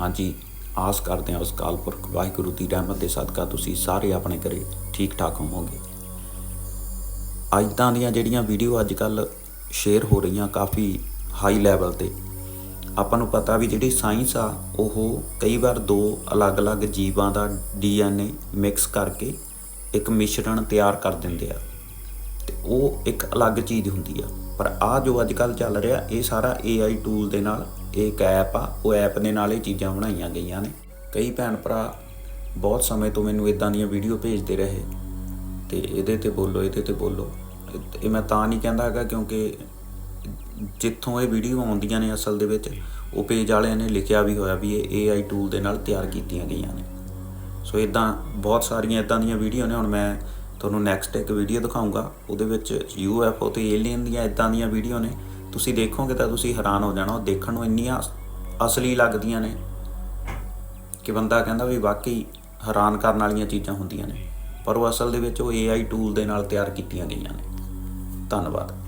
ਹਾਂਜੀ, ਆਸ ਕਰਦੇ ਹਾਂ ਉਸ ਕਾਲਪੁਰਖ ਵਾਹਿਗੁਰੂ ਦੀ ਰਹਿਮਤ ਦੇ ਸਦਕਾ ਤੁਸੀਂ ਸਾਰੇ ਆਪਣੇ ਘਰੇ ਠੀਕ ਠਾਕ ਹੋਵੋਗੇ। ਅੱਜ ਦੀਆਂ ਜਿਹੜੀਆਂ ਵੀਡੀਓ ਅੱਜ ਕੱਲ ਸ਼ੇਅਰ ਹੋ ਰਹੀਆਂ ਕਾਫੀ ਹਾਈ ਲੈਵਲ ਤੇ, ਆਪਾਂ ਨੂੰ ਪਤਾ ਵੀ ਜਿਹੜੀ ਸਾਇੰਸ ਆ, ਉਹ ਕਈ ਵਾਰ ਦੋ ਅਲੱਗ-ਅਲੱਗ ਜੀਵਾਂ ਦਾ ਡੀਐਨਏ ਮਿਕਸ ਕਰਕੇ ਇੱਕ ਮਿਸ਼ਰਣ ਤਿਆਰ ਕਰ ਦਿੰਦੇ ਆ। ਤੇ ਉਹ ਇੱਕ ਅਲੱਗ ਚੀਜ਼ ਹੁੰਦੀ ਆ। ਪਰ ਆ ਜੋ ਅੱਜ ਕੱਲ ਚੱਲ ਰਿਹਾ, ਇਹ ਸਾਰਾ AI ਟੂਲ ਦੇ ਨਾਲ ਇਹ ਇੱਕ ਐਪ ਆ, ਉਹ ਐਪ ਦੇ ਨਾਲ ਇਹ ਚੀਜ਼ਾਂ ਬਣਾਈਆਂ ਗਈਆਂ ਨੇ। ਕਈ ਭੈਣ ਭਰਾ ਬਹੁਤ ਸਮੇਂ ਤੋਂ ਮੈਨੂੰ ਇਦਾਂ ਦੀਆਂ ਵੀਡੀਓ ਭੇਜਦੇ ਰਹੇ। ਤੇ ਇਹਦੇ ਤੇ ਬੋਲੋ, ਇਹਦੇ ਤੇ ਬੋਲੋ। ਇਹ ਮੈਂ ਤਾਂ ਨਹੀਂ ਕਹਿੰਦਾ ਹੈਗਾ ਕਿਉਂਕਿ ਜਿੱਥੋਂ ਇਹ ਵੀਡੀਓ ਆਉਂਦੀਆਂ ਨੇ ਅਸਲ ਦੇ ਵਿੱਚ, ਉਹ ਪੇਜ ਵਾਲਿਆਂ ਨੇ ਲਿਖਿਆ ਵੀ ਹੋਇਆ ਵੀ ਇਹ AI ਟੂਲ ਦੇ ਨਾਲ ਤਿਆਰ ਕੀਤੀਆਂ ਗਈਆਂ ਨੇ। ਸੋ ਇਦਾਂ ਬਹੁਤ ਸਾਰੀਆਂ ਇਦਾਂ ਦੀਆਂ ਵੀਡੀਓ ਨੇ, ਹੁਣ ਮੈਂ ਤੁਹਾਨੂੰ ਨੈਕਸਟ ਇੱਕ ਵੀਡੀਓ ਦਿਖਾਉਂਗਾ ਉਹਦੇ ਵਿੱਚ UFO ਤੇ ਏਲੀਅਨ ਦੀਆਂ ਇਦਾਂ ਦੀਆਂ ਵੀਡੀਓ ਨੇ। ਤੁਸੀਂ ਦੇਖੋਗੇ ਤਾਂ ਤੁਸੀਂ ਹੈਰਾਨ ਹੋ ਜਾਣਾ, ਉਹ ਦੇਖਣ ਨੂੰ ਇੰਨੀਆਂ ਅਸਲੀ ਲੱਗਦੀਆਂ ਨੇ ਕਿ ਬੰਦਾ ਕਹਿੰਦਾ ਵੀ ਵਾਕਈ ਹੈਰਾਨ ਕਰਨ ਵਾਲੀਆਂ ਚੀਜ਼ਾਂ ਹੁੰਦੀਆਂ ਨੇ। ਪਰ ਉਹ ਅਸਲ ਦੇ ਵਿੱਚ ਉਹ AI ਟੂਲ ਦੇ ਨਾਲ ਤਿਆਰ ਕੀਤੀਆਂ ਗਈਆਂ ਨੇ। ਧੰਨਵਾਦ।